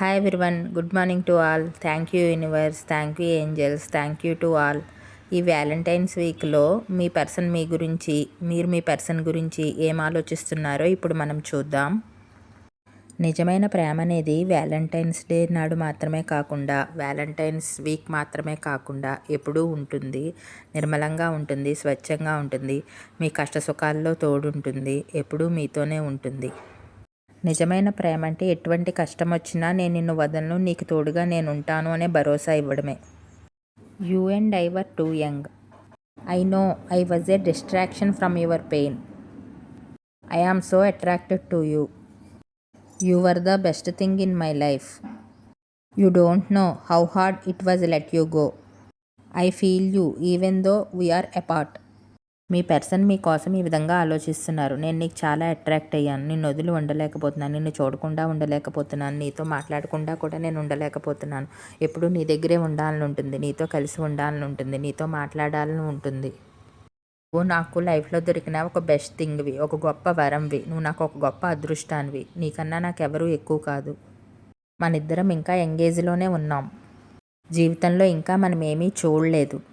Hi everyone good morning to all thank you universe thank you angels thank you to all ఈ Valentine's వీక్లో మీ person మీ గురించి మీరు మీ person గురించి ఏం ఆలోచిస్తున్నారో ఇప్పుడు మనం చూద్దాం. నిజమైన ప్రేమ అనేది వ్యాలంటైన్స్ డే నాడు మాత్రమే కాకుండా వ్యాలంటైన్స్ వీక్ మాత్రమే కాకుండా ఎప్పుడూ ఉంటుంది. నిర్మలంగా ఉంటుంది స్వచ్ఛంగా ఉంటుంది. మీ కష్ట సుఖాల్లో తోడుంటుంది ఎప్పుడూ మీతోనే ఉంటుంది. నిజమైన ప్రేమ అంటే ఎటువంటి కష్టం వచ్చినా నేను నిన్ను వదలను నీకు తోడుగా నేను ఉంటాను అనే భరోసా ఇవ్వడమే. You and I were too young. I know I was a distraction from your pain. I am so attracted to you. You were the best thing in my life. You don't know how hard it was let you go. I feel you even though we're apart. Me person మీకోసం ఈ విధంగా ఆలోచిస్తున్నారు. నేను నీకు చాలా attract అయ్యాను. నిన్ను వదిలి ఉండలేకపోతున్నాను. నిన్ను చూడకుండా ఉండలేకపోతున్నాను. నీతో మాట్లాడకుండా కూడా నేను ఉండలేకపోతున్నాను. ఎప్పుడు నీ దగ్గరే ఉండాలని ఉంటుంది. నీతో కలిసి ఉండాలని ఉంటుంది. నీతో మాట్లాడాలని ఉంటుంది. నువ్వు నాకు లైఫ్లో దొరికిన ఒక బెస్ట్ థింగ్వి ఒక గొప్ప వరంవి నువ్వు నాకు ఒక గొప్ప అదృష్టానివి నీకన్నా నాకు ఎక్కువ కాదు. మన ఇద్దరం ఇంకా ఎంగేజ్లోనే ఉన్నాం. జీవితంలో ఇంకా మనం ఏమీ చూడలేదు.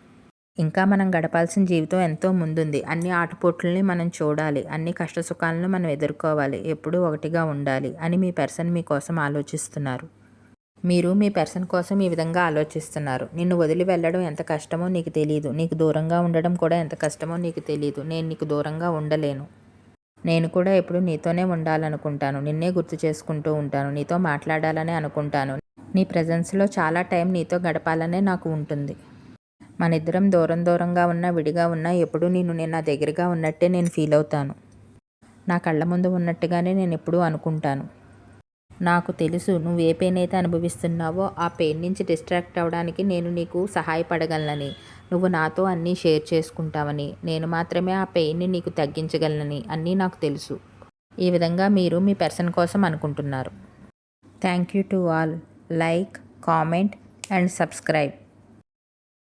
ఇంకా మనం గడపాల్సిన జీవితం ఎంతో ముందుంది. అన్ని ఆటపోట్లని మనం చూడాలి. అన్ని కష్టసుఖాలను మనం ఎదుర్కోవాలి. ఎప్పుడూ ఒకటిగా ఉండాలి అని మీ పర్సన్ మీకోసం ఆలోచిస్తున్నారు. మీరు మీ పర్సన్ కోసం ఈ విధంగా ఆలోచిస్తున్నారు. నిన్ను వదిలి వెళ్ళడం ఎంత కష్టమో నీకు తెలియదు నీకు దూరంగా ఉండడం కూడా ఎంత కష్టమో నీకు తెలియదు నేను నీకు దూరంగా ఉండలేను. నేను కూడా ఎప్పుడు నీతోనే ఉండాలనుకుంటాను. నిన్నే గుర్తు చేసుకుంటూ ఉంటాను. నీతో మాట్లాడాలని అనుకుంటాను. నీ ప్రజెన్స్లో చాలా టైం నీతో గడపాలనే నాకు ఉంటుంది. మన ఇద్దరం దూరం దూరంగా ఉన్నా విడిగా ఉన్నా ఎప్పుడూ నేను నేను నా దగ్గరగా ఉన్నట్టే నేను ఫీల్ అవుతాను. నా కళ్ళ ముందు ఉన్నట్టుగానే నేను ఎప్పుడూ అనుకుంటాను. నాకు తెలుసు నువ్వు ఏ పెయిన్ అయితే అనుభవిస్తున్నావో ఆ పెయిన్ నుంచి డిస్ట్రాక్ట్ అవ్వడానికి నేను నీకు సహాయపడగలనని నువ్వు నాతో అన్నీ షేర్ చేసుకుంటావని నేను మాత్రమే ఆ పెయిన్ని నీకు తగ్గించగలనని అన్నీ నాకు తెలుసు. ఈ విధంగా మీరు మీ పర్సన్ కోసం అనుకుంటున్నారు. Thank you to all. Like comment and subscribe.